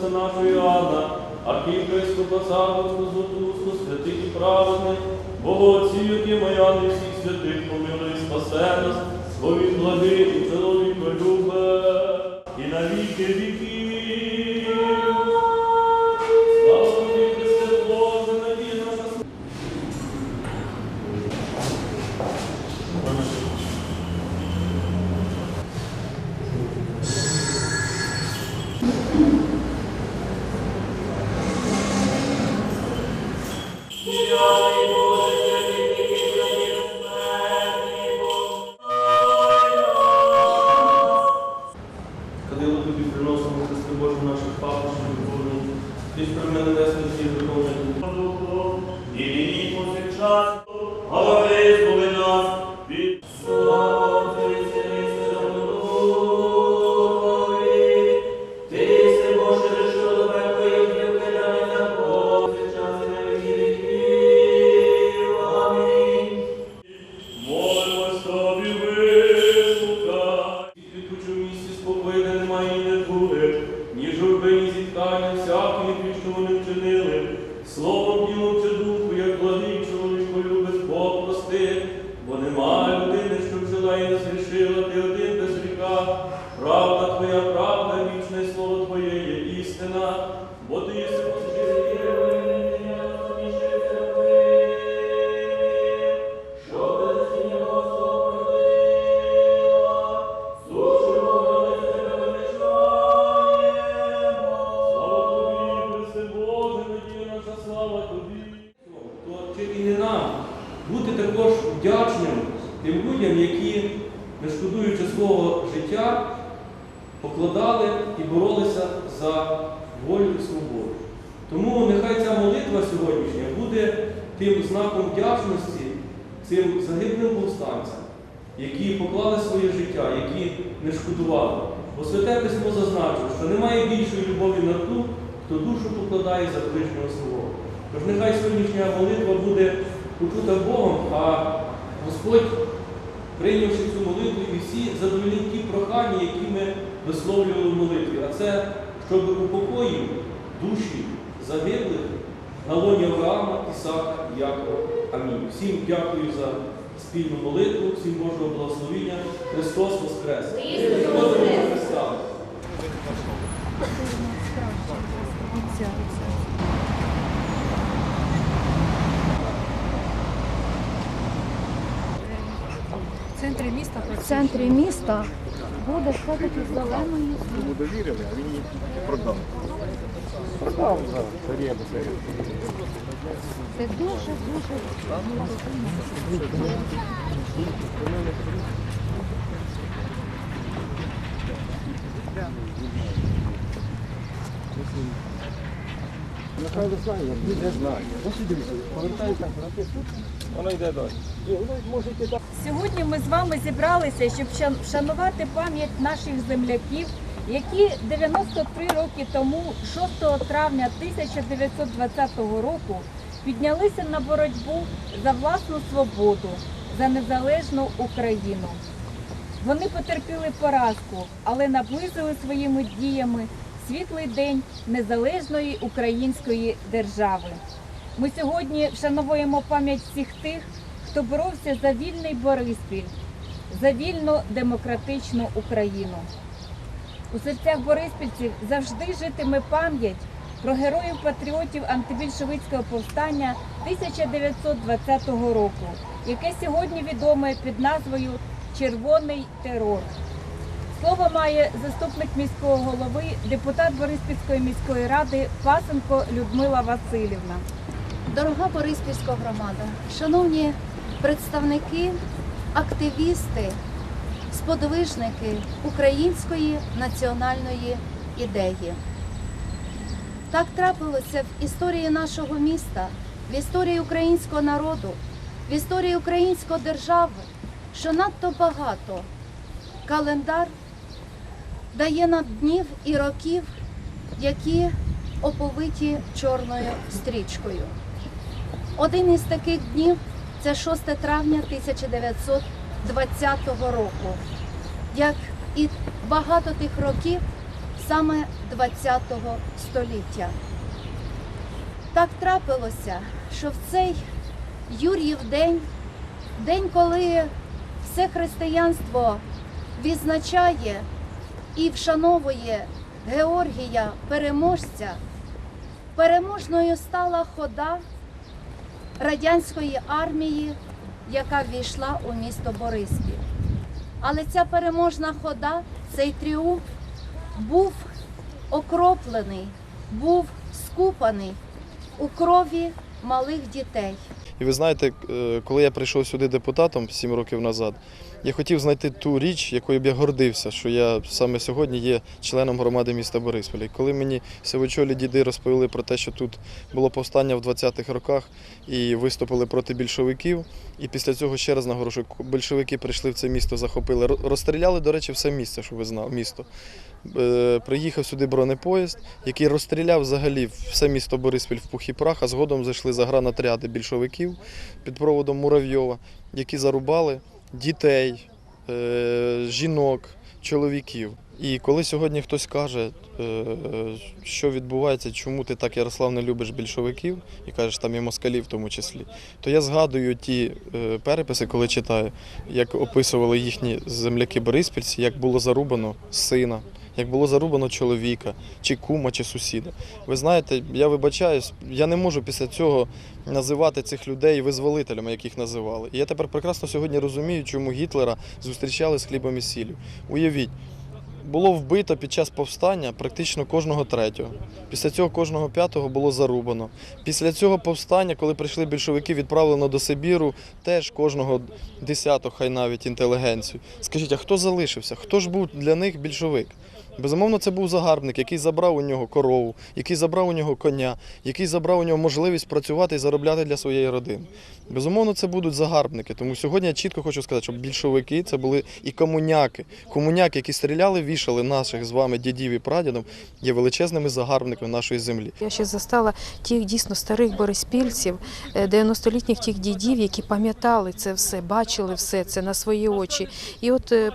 отця нашого Іоанна, архіпископа Савовського Зотусу, святих і праведних, Богоотців, які Маяни всіх святих помилуй, спасе нас, бо він благий і чоловіколюбе, і на віки віків. Ти ж при мене не духовних і Правда твоя, правда, вічне слово твоє є істина, бо ти єси також вдячним тим людям, які, не шкодуючи свого життя, покладали і боролися за волю і свободу. Тому нехай ця молитва сьогоднішня буде тим знаком вдячності цим загиблим повстанцям, які поклали своє життя, які не шкодували. Бо Святе Письмо зазначило, що немає більшої любові на ту, хто душу покладає за ближнього свого. Тож нехай сьогоднішня молитва буде почута Богом, а Господь, прийнявши цю молитву, і всі задовольнить ті прохання, які ми висловлювали молитві. А це, щоб упокоїв душі загиблих на лоні Авраама, Ісака, Якова. Амінь. Всім дякую за спільну молитву, всім Божого благословення. Христос Воскрес! Христос Христа! Центрі міста в центрі міста буде все-таки зеленою Йому довірили, а він її продав. Продав зараз. Це дуже дуже Нехай не знає, не знає. Повертається, воно йде далі. І воно може далі. Сьогодні ми з вами зібралися, щоб вшан- вшанувати пам'ять наших земляків, які 93 роки тому, 6 травня 1920 року, піднялися на боротьбу за власну свободу, за незалежну Україну. Вони потерпіли поразку, але наблизили своїми діями світлий день незалежної української держави. Ми сьогодні вшановуємо пам'ять всіх тих, хто боровся за вільний Бориспіль, за вільну демократичну Україну. У серцях бориспільців завжди житиме пам'ять про героїв патріотів антибільшовицького повстання 1920 року, яке сьогодні відоме під назвою Червоний терор. Слово має заступник міського голови, депутат Бориспільської міської ради Пасенко Людмила Васильівна. дорога Бориспільська громада, шановні представники, активісти, сподвижники української національної ідеї. Так трапилося в історії нашого міста, в історії українського народу, в історії української держави, що надто багато календар дає нам днів і років, які оповиті чорною стрічкою. Один із таких днів це 6 травня 1920 року. Як і багато тих років, саме ХХ століття. Так трапилося, що в цей Юр'їв день, день, коли все християнство відзначає і вшановує Георгія переможця, переможною стала хода радянської армії, яка ввійшла у місто Бориспіль. Але ця переможна хода, цей тріумф був окроплений, був скупаний у крові малих дітей. І ви знаєте, е, коли я прийшов сюди депутатом 7 років назад, я хотів знайти ту річ, якою б я гордився, що я саме сьогодні є членом громади міста Борисполя. І коли мені сивочолі діди розповіли про те, що тут було повстання в 20-х роках і виступили проти більшовиків, і після цього ще раз наголошую, більшовики прийшли в це місто, захопили, розстріляли, до речі, все місце, щоб ви знали, місто. Е, Приїхав сюди бронепоїзд, який розстріляв взагалі все місто Бориспіль в пух і прах, а згодом зайшли загранотряди більшовиків під проводом Муравйова, які зарубали дітей, е, жінок, чоловіків. І коли сьогодні хтось каже, е, що відбувається, чому ти так, Ярослав, не любиш більшовиків, і кажеш, там і москалів в тому числі, то я згадую ті переписи, коли читаю, як описували їхні земляки бориспільці, як було зарубано сина, як було зарубано чоловіка, чи кума, чи сусіда. Ви знаєте, я вибачаюсь, я не можу після цього називати цих людей визволителями, яких називали. І я тепер прекрасно сьогодні розумію, чому Гітлера зустрічали з хлібом і сіллю. Уявіть, було вбито під час повстання практично кожного третього. Після цього кожного п'ятого було зарубано. Після цього повстання, коли прийшли більшовики, відправлено до Сибіру, теж кожного десяток, хай навіть інтелігенцію. Скажіть, а хто залишився? Хто ж був для них більшовик? Безумовно, це був загарбник, який забрав у нього корову, який забрав у нього коня, який забрав у нього можливість працювати і заробляти для своєї родини. Безумовно, це будуть загарбники. Тому сьогодні я чітко хочу сказати, що більшовики це були і комуняки. Комуняки, які стріляли, вішали наших з вами дідів і прадідів, є величезними загарбниками нашої землі. Я ще застала тих дійсно старих бориспільців, е, 90-літніх тих дідів, які пам'ятали це все, бачили все це на свої очі. І от е,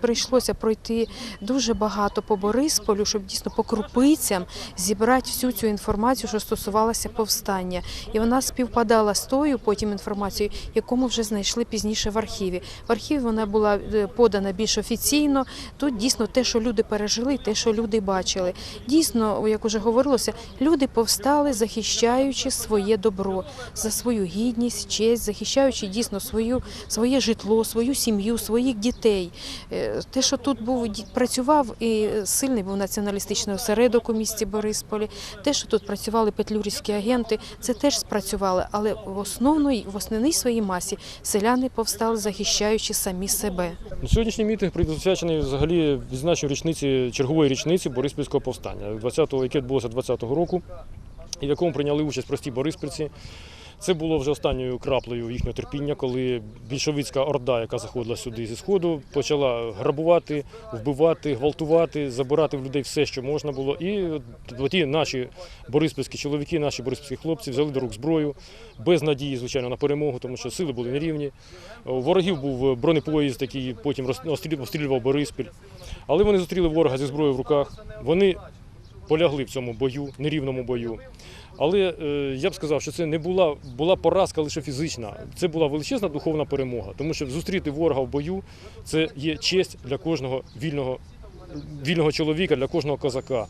прийшлося пройти дуже багато по Борисполю, щоб дійсно по крупицям зібрати всю цю інформацію, що стосувалася повстання. І вона співпадала з тою потім інформацією, яку ми вже знайшли пізніше в архіві. В архіві вона була е, подана більш офіційно. Тут дійсно те, що люди пережили, те, що люди бачили. Дійсно, як уже говорилося, люди повстали, захищаючи своє добро за свою гідність, честь, захищаючи дійсно свою, своє житло, свою сім'ю, своїх дітей. Е, Те, що тут був працював і сильний був націоналістичний осередок у місті Борисполі, те, що тут працювали петлюрівські агенти, це теж спрацювали, але в основної в основній своїй масі селяни повстали, захищаючи самі себе. Сьогоднішній мітинг присвячений взагалі відзначенню річниці чергової річниці Бориспільського повстання, 20-го, яке відбулося 20-го року, і в якому прийняли участь прості бориспільці. Це було вже останньою краплею їхнього терпіння, коли більшовицька орда, яка заходила сюди зі сходу, почала грабувати, вбивати, гвалтувати, забирати в людей все, що можна було. І ті наші бориспільські чоловіки, наші бориспільські хлопці взяли до рук зброю без надії, звичайно, на перемогу, тому що сили були нерівні. У ворогів був бронепоїзд, який потім обстрілював Бориспіль. Але вони зустріли ворога зі зброєю в руках. Вони полягли в цьому бою, нерівному бою. Але е, я б сказав, що це не була, була поразка лише фізична. Це була величезна духовна перемога. Тому що зустріти ворога в бою це є честь для кожного вільного, вільного чоловіка, для кожного козака.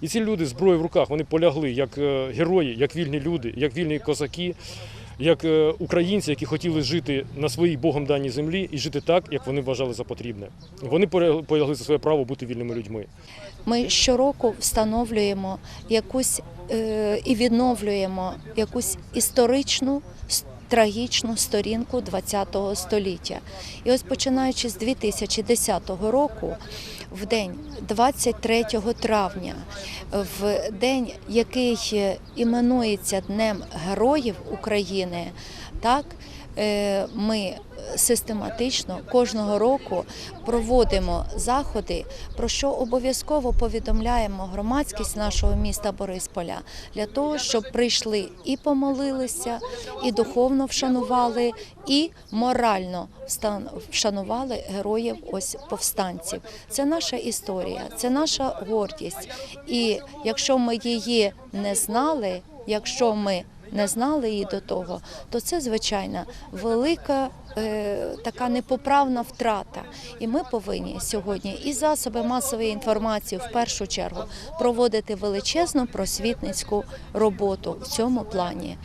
І ці люди зброї в руках вони полягли як е, герої, як вільні люди, як вільні козаки, як е, українці, які хотіли жити на своїй Богом даній землі і жити так, як вони вважали за потрібне. Вони полягли за своє право бути вільними людьми. Ми щороку встановлюємо якусь е, і відновлюємо якусь історичну трагічну сторінку ХХ століття. І ось починаючи з 2010 року, в день 23 травня, в день, який іменується Днем Героїв України, так е, ми систематично кожного року проводимо заходи, про що обов'язково повідомляємо громадськість нашого міста Борисполя для того, щоб прийшли і помолилися, і духовно вшанували, і морально вшанували героїв ось повстанців. Це наша історія, це наша гордість. І якщо ми її не знали, якщо ми не знали її до того, то це звичайно велика е, така непоправна втрата. І ми повинні сьогодні і засоби масової інформації в першу чергу проводити величезну просвітницьку роботу в цьому плані.